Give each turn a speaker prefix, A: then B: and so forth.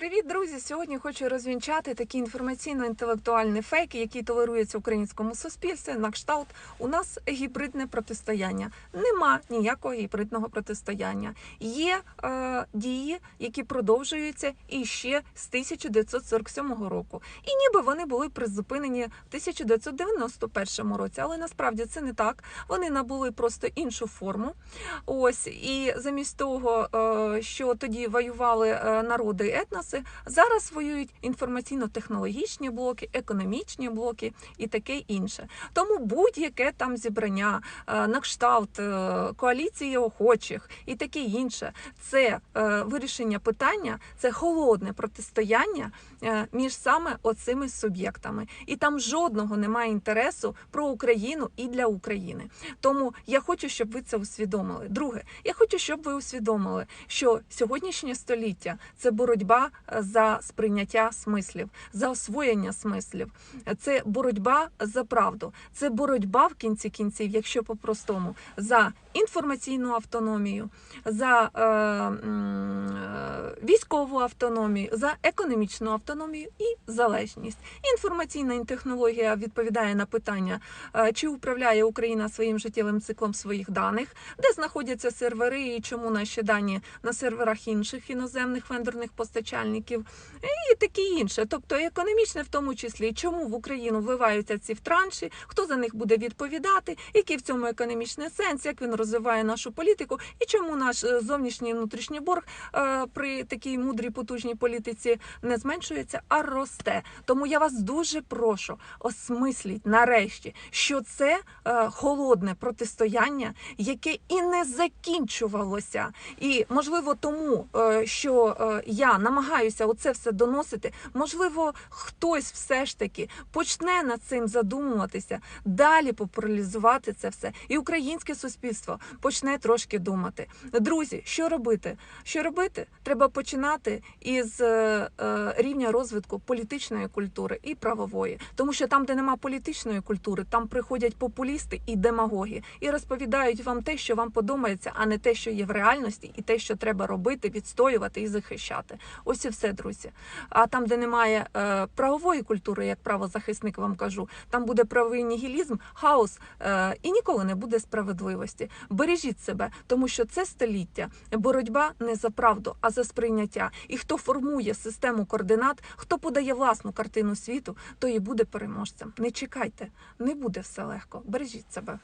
A: Привіт, друзі! Сьогодні хочу розвінчати такі інформаційно-інтелектуальні фейки, які толеруються в українському суспільстві. На кшталт у нас гібридне протистояння. Нема ніякого гібридного протистояння. Є е, дії, які продовжуються і ще з 1947 року. І ніби вони були призупинені в 1991 році, але насправді це не так. Вони набули просто іншу форму. Ось і замість того, е, що тоді воювали е, народи і етноси, зараз воюють інформаційно-технологічні блоки, економічні блоки і таке інше. Тому будь-яке там зібрання е, на кшталт е, коаліції охочих і таке інше, це е, вирішення питання, це холодне протистояння між саме оцими суб'єктами. І там жодного немає інтересу про Україну і для України. Тому я хочу, щоб ви це усвідомили. Друге, я хочу, щоб ви усвідомили, що сьогоднішнє століття це боротьба за сприйняття смислів, за освоєння смислів, це боротьба за правду, це боротьба в кінці кінців, якщо по-простому, за інформаційну автономію, за е, е, військову автономію, за економічну автономію і залежність. Інформаційна технологія відповідає на питання, е, чи управляє Україна своїм життєвим циклом своїх даних, де знаходяться сервери і чому наші дані на серверах інших іноземних вендорних постачальників, і таке інше. Тобто економічне в тому числі, чому в Україну вливаються ці втранші, хто за них буде відповідати, який в цьому економічний сенс, як він розвиває нашу політику, і чому наш е, зовнішній внутрішній борг е, при такій мудрій потужній політиці не зменшується, а росте. Тому я вас дуже прошу осмисліть нарешті, що це е, холодне протистояння, яке і не закінчувалося. І можливо, тому що я намагаюся оце все доносити, можливо, хтось все ж таки почне над цим задумуватися, далі популяризувати це все, і українське суспільство почне трошки думати. Друзі, що робити? Що робити? Треба починати із е, е, рівня розвитку політичної культури і правової, тому що там, де нема політичної культури, там приходять популісти і демагоги і розповідають вам те, що вам подобається, а не те, що є в реальності, і те, що треба робити, відстоювати і захищати. Ось і все, друзі. А там, де немає е, правової культури, як правозахисник вам кажу, там буде правовий нігілізм, хаос і ніколи не буде справедливості. Бережіть себе, тому що це століття боротьба не за правду, а за сприйняття. І хто формує систему координат, хто подає власну картину світу, той і буде переможцем. Не чекайте, не буде все легко. Бережіть себе.